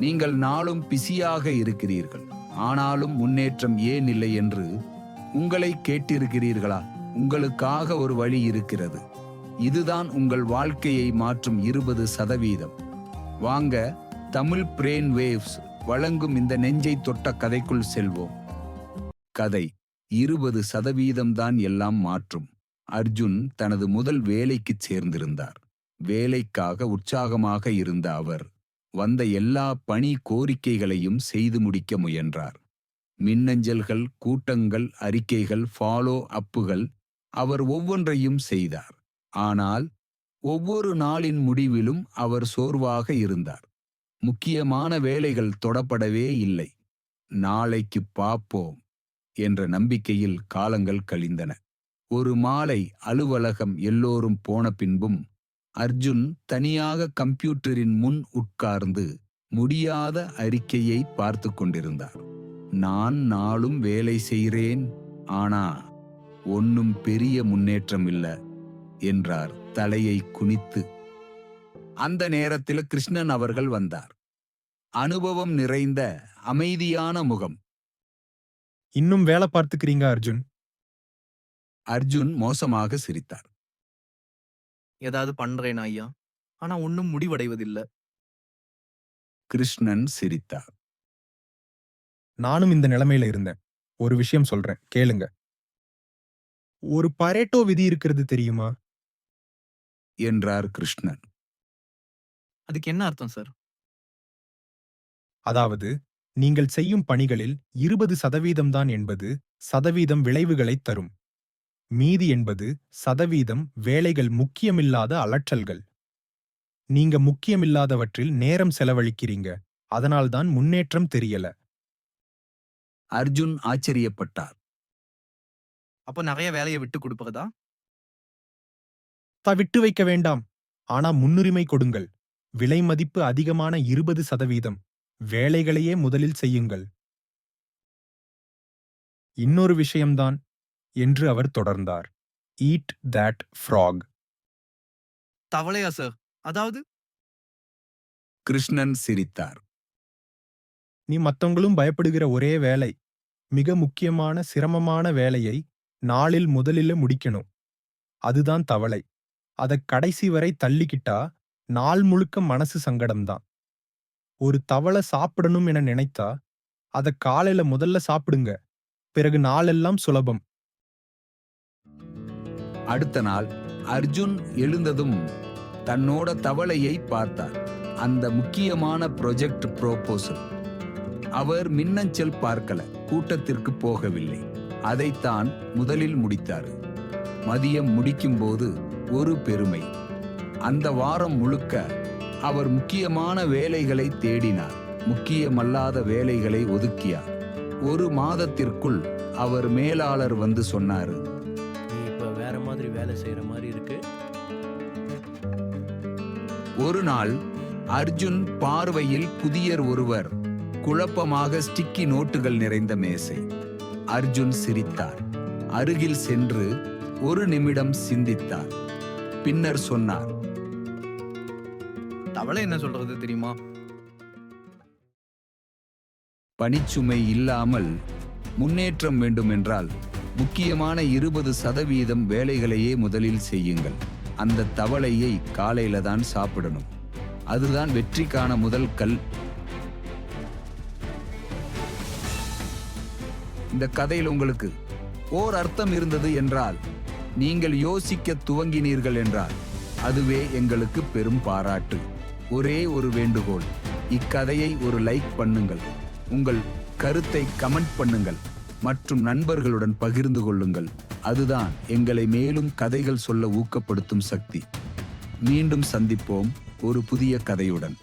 நீங்கள் நாளும் பிஸியாக இருக்கிறீர்கள். ஆனாலும் முன்னேற்றம் ஏன் இல்லை என்று உங்களை கேட்டிருக்கிறீர்களா? உங்களுக்காக ஒரு வழி இருக்கிறது. இதுதான் உங்கள் வாழ்க்கையை மாற்றும் இருபது சதவீதம். வாங்க தமிழ் பிரெயின் வேவ்ஸ் வழங்கும் இந்த நெஞ்சை தொட்ட கதைக்குள் செல்வோம். கதை இருபது சதவீதம்தான் எல்லாம் மாற்றும். அர்ஜுன் தனது முதல் வேலைக்குச் சேர்ந்திருந்தார். வேலைக்காக உற்சாகமாக இருந்த அவர் வந்த எல்லா பணி கோரிக்கைகளையும் செய்து முடிக்க முயன்றார். மின்னஞ்சல்கள் கூட்டங்கள் அறிக்கைகள் ஃபாலோ அப்புகள் அவர் ஒவ்வொன்றையும் செய்தார். ஆனால் ஒவ்வொரு நாளின் முடிவிலும் அவர் சோர்வாக இருந்தார். முக்கியமான வேலைகள் தொடப்படவே இல்லை. நாளைக்கு பார்ப்போம் என்ற நம்பிக்கையில் காலங்கள் கழிந்தன. ஒரு மாலை அலுவலகம் எல்லோரும் போன பின்பும் அர்ஜுன் தனியாக கம்ப்யூட்டரின் முன் உட்கார்ந்து முடியாத அறிக்கையை பார்த்து கொண்டிருந்தார். நான் நாளும் வேலை செய்கிறேன் ஆனா ஒன்னும் பெரிய முன்னேற்றம் இல்ல என்றார் தலையை குனித்து. அந்த நேரத்தில் கிருஷ்ணன் அவர்கள் வந்தார். அனுபவம் நிறைந்த அமைதியான முகம். இன்னும் வேலை பார்த்துக்கிறீங்க அர்ஜுன்? அர்ஜுன் மோசமாக சிரித்தார். ஏதாவது பண்றேன் ஐயா. ஆனா ஒன்னும் முடிவடைவதில்ல. கிருஷ்ணன் சிரித்தார். நானும் இந்த நிலைமையில இருந்தேன். ஒரு விஷயம் சொல்றேன். கேளுங்க. ஒரு பரேட்டோ விதி இருக்கிறது தெரியுமா? என்றார் கிருஷ்ணன். அதுக்கு என்ன அர்த்தம் சார்? அதாவது நீங்கள் செய்யும் பணிகளில் இருபது சதவீதம்தான் என்பது சதவீதம் விளைவுகளைத் தரும். மீதி என்பது சதவீதம் வேலைகள் முக்கியமில்லாத அலற்றல்கள். நீங்க முக்கியமில்லாதவற்றில் நேரம் செலவழிக்கிறீங்க. அதனால்தான் முன்னேற்றம் தெரியல. அர்ஜுன் ஆச்சரியப்பட்டார். அப்போ நிறைய வேலையை விட்டு கொடுப்பதா? த விட்டு வைக்க வேண்டாம். ஆனா முன்னுரிமை கொடுங்கள். விலை மதிப்பு அதிகமான இருபது சதவீதம். வேலைகளையே முதலில் செய்யுங்கள். இன்னொரு விஷயம்தான் என்று அவர் தொடர்ந்தார். ஈட் தட் ஃப்ராக் தவளையா சார் அதாவது? கிருஷ்ணன் சிரித்தார். நீ மத்தவங்களும் பயப்படுகிற ஒரே வேலை மிக முக்கியமான சிரமமான வேலையை நாளில் முதலில முடிக்கணும். அதுதான் தவளை. அத கடைசி வரை தள்ளிக்கிட்டா நாள் முழுக்க மனசு சங்கடம்தான். ஒரு தவளை சாப்பிடணும் என நினைத்தா அத காலையில முதல்ல சாப்பிடுங்க. பிறகு நாளெல்லாம் சுலபம். அடுத்த நாள் அர்ஜுன் எழுந்ததும் தன்னோட தவளையை பார்த்தார். அந்த முக்கியமான ப்ரொஜெக்ட் ப்ரோபோசல். அவர் மின்னஞ்சல் பார்க்கல கூட்டத்திற்கு போகவில்லை. அதைத்தான் முதலில் முடித்தார். மதியம் முடிக்கும்போது ஒரு பெருமை. அந்த வாரம் முழுக்க அவர் முக்கியமான வேலைகளை தேடினார். முக்கியமல்லாத வேலைகளை ஒதுக்கியார். ஒரு மாதத்திற்குள் அவர் மேலாளர் வந்து சொன்னாரு மாதிரி வேலை செய்யற மாதிரி இருக்கு. ஒரு நாள் அர்ஜுன் பார்வையில் புதியர் ஒருவர் குழப்பமாக ஸ்டிக்கி நோட்டுகள் நிறைந்த மேசை. அர்ஜுன் சிரித்தார். அருகில் சென்று ஒரு நிமிடம் சிந்தித்தார். பின்னர் சொன்னார். தவளை என்ன சொல்றது தெரியுமா? பணிச்சுமை இல்லாமல் முன்னேற்றம் வேண்டுமென்றால் முக்கியமான இருபது சதவீதம் வேலைகளையே முதலில் செய்யுங்கள். அந்த தவளையை காலையில தான் சாப்பிடணும். அதுதான் வெற்றிக்கான முதல் கல். இந்த கதையில் உங்களுக்கு ஓர் அர்த்தம் இருந்தது என்றால் நீங்கள் யோசிக்க துவங்கினீர்கள் என்றால் அதுவே எங்களுக்கு பெரும் பாராட்டு. ஒரே ஒரு வேண்டுகோள் இக்கதையை ஒரு லைக் பண்ணுங்கள். உங்கள் கருத்தை கமெண்ட் பண்ணுங்கள். மற்றும் நண்பர்களுடன் பகிர்ந்து கொள்ளுங்கள். அதுதான் எங்களை மேலும் கதைகள் சொல்ல ஊக்கப்படுத்தும் சக்தி. மீண்டும் சந்திப்போம் ஒரு புதிய கதையுடன்.